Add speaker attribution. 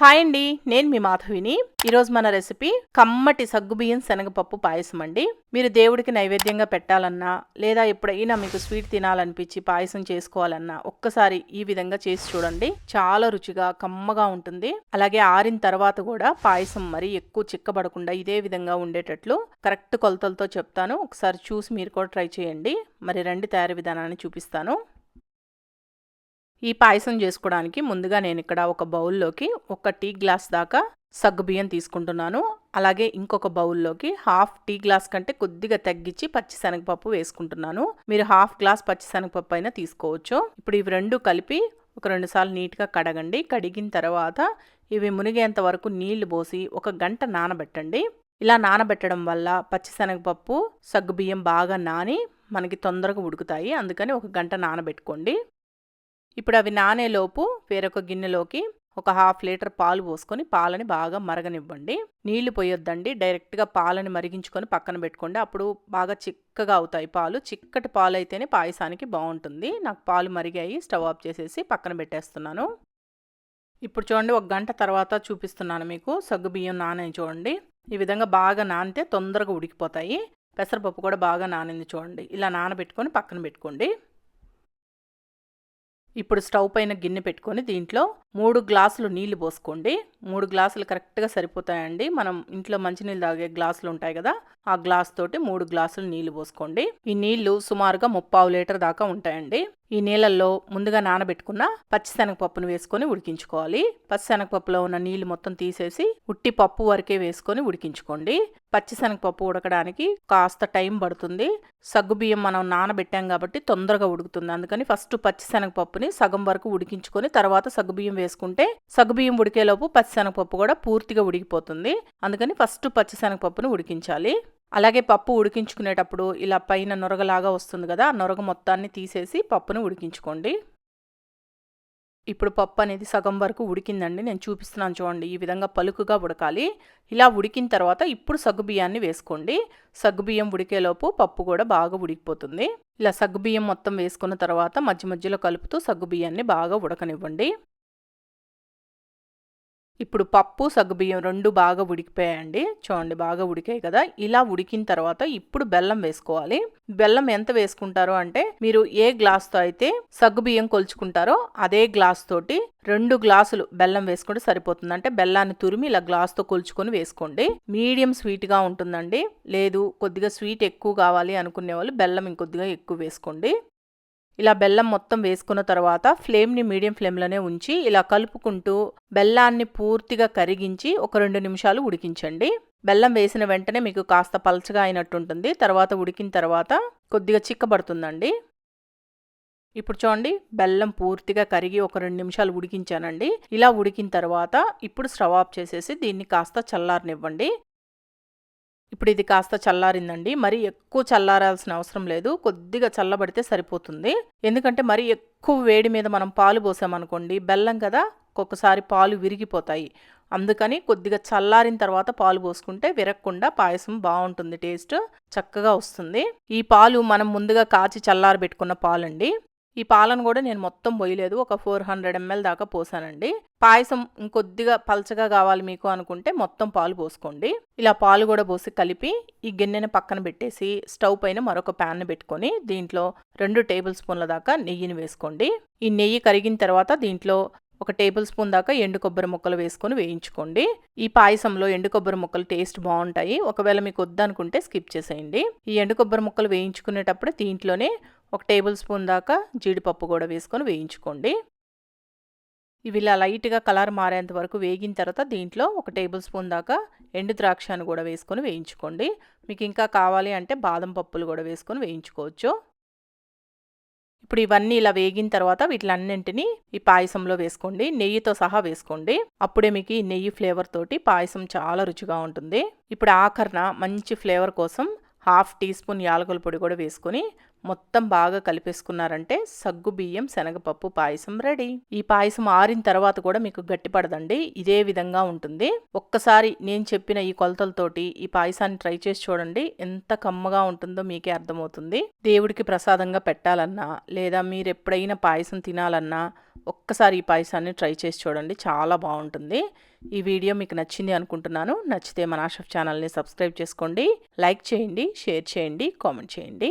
Speaker 1: Hi అండి నేను మీ మాధవిని. ఈరోజు మన రెసిపీ కమ్మటి సగ్గుబియ్యం శనగపప్పు పాయసం అండి. మీరు దేవుడికి నైవేద్యంగా పెట్టాలన్నా లేదా ఎప్పుడైనా మీకు స్వీట్ తినాలనిపించి పాయసం చేసుకోవాలన్నా ఒక్కసారి ఈ విధంగా చేసి చూడండి. చాలా రుచిగా కమ్మగా ఉంటుంది. అలాగే ఆరిన తర్వాత కూడా పాయసం మరి ఎక్కువ చిక్కబడకుండా ఇదే విధంగా ఉండేటట్లు కరెక్ట్ కొలతలతో చెప్తాను. ఒకసారి చూసి మీరు కూడా ట్రై చేయండి. మరి రండి తయారీ విధానాన్ని చూపిస్తాను. ఈ పాయసం చేసుకోవడానికి ముందుగా నేను ఇక్కడ ఒక బౌల్లోకి ఒక టీ గ్లాస్ దాకా సగ్గుబియ్యం తీసుకుంటున్నాను. అలాగే ఇంకొక బౌల్లోకి హాఫ్ టీ గ్లాస్ కంటే కొద్దిగా తగ్గించి పచ్చిశనగపప్పు వేసుకుంటున్నాను. మీరు హాఫ్ గ్లాస్ పచ్చిశనగపప్పు అయినా తీసుకోవచ్చు. ఇప్పుడు ఇవి రెండు కలిపి ఒక రెండు సార్లు నీట్గా కడగండి. కడిగిన తర్వాత ఇవి మునిగేంత వరకు నీళ్ళు పోసి ఒక గంట నానబెట్టండి. ఇలా నానబెట్టడం వల్ల పచ్చిశనగపప్పు సగ్గుబియ్యం బాగా నాని మనకి తొందరగా ఉడుకుతాయి. అందుకని ఒక గంట నానబెట్టుకోండి. ఇప్పుడు అవి నానేలోపు వేరొక గిన్నెలోకి ఒక హాఫ్ లీటర్ పాలు పోసుకొని పాలని బాగా మరగనివ్వండి. నీళ్ళు పోయొద్దండి. డైరెక్ట్గా పాలని మరిగించుకొని పక్కన పెట్టుకోండి. అప్పుడు బాగా చిక్కగా అవుతాయి పాలు. చిక్కటి పాలు అయితేనే పాయసానికి బాగుంటుంది. నాకు పాలు మరిగాయి. స్టవ్ ఆఫ్ చేసేసి పక్కన పెట్టేస్తున్నాను. ఇప్పుడు చూడండి ఒక గంట తర్వాత చూపిస్తున్నాను మీకు. సగ్గు బియ్యం నానని చూడండి. ఈ విధంగా బాగా నానితే తొందరగా ఉడికిపోతాయి. పెసరపప్పు కూడా బాగా నానింది చూడండి. ఇలా నానబెట్టుకొని పక్కన పెట్టుకోండి. ఇప్పుడు స్టవ్ పైన గిన్నె పెట్టుకొని దీంట్లో మూడు గ్లాసులు నీళ్ళు పోసుకోండి. మూడు గ్లాసులు కరెక్ట్గా సరిపోతాయండి. మనం ఇంట్లో మంచినీళ్ళు తాగే గ్లాసులు ఉంటాయి కదా ఆ గ్లాస్ తోటి మూడు గ్లాసులు నీళ్ళు పోసుకోండి. ఈ నీళ్ళు సుమారుగా ముప్పావు లీటర్ దాకా ఉంటాయండి. ఈ నీళ్ళల్లో ముందుగా నానబెట్టుకున్న పచ్చిశనగపప్పును వేసుకొని ఉడికించుకోవాలి. పచ్చిశనగపప్పులో ఉన్న నీళ్ళు మొత్తం తీసేసి ఉట్టి పప్పు వరకే వేసుకొని ఉడికించుకోండి. పచ్చిశనగపప్పు ఉడకడానికి కాస్త టైం పడుతుంది. సగ్గుబియ్యం మనం నానబెట్టాం కాబట్టి తొందరగా ఉడుకుతుంది. అందుకని ఫస్ట్ పచ్చిశనగపప్పుని సగం వరకు ఉడికించుకొని తర్వాత సగ్గుబియ్యం వేసుకుంటే సగ్గుబియ్యం ఉడికేలోపు పచ్చిశనగపప్పు కూడా పూర్తిగా ఉడికిపోతుంది. అందుకని ఫస్ట్ పచ్చిశనగపప్పుని ఉడికించాలి. అలాగే పప్పు ఉడికించుకునేటప్పుడు ఇలా పైన నొరగలాగా వస్తుంది కదా ఆ నొరగ మొత్తాన్ని తీసేసి పప్పును ఉడికించుకోండి. ఇప్పుడు పప్పు అనేది సగం వరకు ఉడికిందండి. నేను చూపిస్తున్నాను చూడండి ఈ విధంగా పలుకుగా ఉడకాలి. ఇలా ఉడికిన తర్వాత ఇప్పుడు సగ్గుబియ్యాన్ని వేసుకోండి. సగ్గుబియ్యం ఉడికేలోపు పప్పు కూడా బాగా ఉడికిపోతుంది. ఇలా సగ్గుబియ్యం మొత్తం వేసుకున్న తర్వాత మధ్య మధ్యలో కలుపుతూ సగ్గుబియ్యాన్ని బాగా ఉడకనివ్వండి. ఇప్పుడు పప్పు సగ్గుబియ్యం రెండు బాగా ఉడికిపోయాయండి. చూడండి బాగా ఉడికాయి కదా. ఇలా ఉడికిన తర్వాత ఇప్పుడు బెల్లం వేసుకోవాలి. బెల్లం ఎంత వేసుకుంటారో అంటే మీరు ఏ గ్లాస్తో అయితే సగ్గుబియ్యం కొలుచుకుంటారో అదే గ్లాస్ తోటి రెండు గ్లాసులు బెల్లం వేసుకుంటే సరిపోతుంది. అంటే బెల్లాన్ని తురిమి ఇలా గ్లాస్తో కొలుచుకొని వేసుకోండి. మీడియం స్వీట్గా ఉంటుందండి. లేదు కొద్దిగా స్వీట్ ఎక్కువ కావాలి అనుకునే వాళ్ళు బెల్లం ఇంకొద్దిగా ఎక్కువ వేసుకోండి. ఇలా బెల్లం మొత్తం వేసుకున్న తర్వాత ఫ్లేమ్ని మీడియం ఫ్లేమ్లోనే ఉంచి ఇలా కలుపుకుంటూ బెల్లాన్ని పూర్తిగా కరిగించి ఒక రెండు నిమిషాలు ఉడికించండి. బెల్లం వేసిన వెంటనే మీకు కాస్త పలచగా అయినట్టుంటుంది. తర్వాత ఉడికిన తర్వాత కొద్దిగా చిక్కబడుతుందండి. ఇప్పుడు చూడండి బెల్లం పూర్తిగా కరిగి ఒక రెండు నిమిషాలు ఉడికించానండి. ఇలా ఉడికిన తర్వాత ఇప్పుడు స్టవ్ ఆఫ్ చేసేసి దీన్ని కాస్త చల్లారనివ్వండి. ఇప్పుడు ఇది కాస్త చల్లారిందండి. మరి ఎక్కువ చల్లారాల్సిన అవసరం లేదు. కొద్దిగా చల్లబడితే సరిపోతుంది. ఎందుకంటే మరి ఎక్కువ వేడి మీద మనం పాలు పోసామనుకోండి బెల్లం కదా ఒక్కొక్కసారి పాలు విరిగిపోతాయి. అందుకని కొద్దిగా చల్లారిన తర్వాత పాలు పోసుకుంటే విరగకుండా పాయసం బాగుంటుంది టేస్ట్ చక్కగా వస్తుంది. ఈ పాలు మనం ముందుగా కాచి చల్లారబెట్టుకున్న పాలండి. ఈ పాలను కూడా నేను మొత్తం పోయలేదు. ఒక ఫోర్ హండ్రెడ్ ఎంఎల్ దాకా పోసానండి. పాయసం ఇంకొద్దిగా పలచగా కావాలి మీకు అనుకుంటే మొత్తం పాలు పోసుకోండి. ఇలా పాలు కూడా పోసి కలిపి ఈ గిన్నెని పక్కన పెట్టేసి స్టవ్ పైన మరొక ప్యాన్ పెట్టుకొని దీంట్లో రెండు టేబుల్ స్పూన్ల దాకా నెయ్యిని వేసుకోండి. ఈ నెయ్యి కరిగిన తర్వాత దీంట్లో ఒక టేబుల్ స్పూన్ దాకా ఎండు కొబ్బరి ముక్కలు వేసుకొని వేయించుకోండి. ఈ పాయసంలో ఎండు కొబ్బరి ముక్కలు టేస్ట్ బాగుంటాయి. ఒకవేళ మీకు వద్దనుకుంటే స్కిప్ చేసేయండి. ఈ ఎండు కొబ్బరి ముక్కలు వేయించుకునేటప్పుడు దీంట్లోనే ఒక టేబుల్ స్పూన్ దాకా జీడిపప్పు కూడా వేసుకొని వేయించుకోండి. ఇవి ఇలా లైట్గా కలర్ మారేంత వరకు వేగిన తర్వాత దీంట్లో ఒక టేబుల్ స్పూన్ దాకా ఎండు ద్రాక్షను కూడా వేసుకొని వేయించుకోండి. మీకు ఇంకా కావాలి అంటే బాదం పప్పులు కూడా వేసుకొని వేయించుకోవచ్చు. ఇప్పుడు ఇవన్నీ ఇలా వేగిన తర్వాత వీటిలన్నింటినీ ఈ పాయసంలో వేసుకోండి. నెయ్యితో సహా వేసుకోండి. అప్పుడే మీకు ఈ నెయ్యి ఫ్లేవర్ తోటి పాయసం చాలా రుచిగా ఉంటుంది. ఇప్పుడు ఆఖరణ మంచి ఫ్లేవర్ కోసం హాఫ్ టీ స్పూన్ యాలకుల పొడి కూడా వేసుకొని మొత్తం బాగా కలిపేసుకున్నారంటే సగ్గు బియ్యం శనగపప్పు పాయసం రెడీ. ఈ పాయసం ఆరిన తర్వాత కూడా మీకు గట్టిపడదండి. ఇదే విధంగా ఉంటుంది. ఒక్కసారి నేను చెప్పిన ఈ కొలతలతోటి ఈ పాయసాన్ని ట్రై చేసి చూడండి. ఎంత కమ్మగా ఉంటుందో మీకే అర్థమవుతుంది. దేవుడికి ప్రసాదంగా పెట్టాలన్నా లేదా మీరు ఎప్పుడైనా పాయసం తినాలన్నా ఒక్కసారి ఈ పాయసాన్ని ట్రై చేసి చూడండి. చాలా బాగుంటుంది. ఈ వీడియో మీకు నచ్చింది అనుకుంటున్నాను. నచ్చితే మన ఆషఫ్ ఛానల్ని సబ్స్క్రైబ్ చేసుకోండి. లైక్ చేయండి షేర్ చేయండి కామెంట్ చేయండి.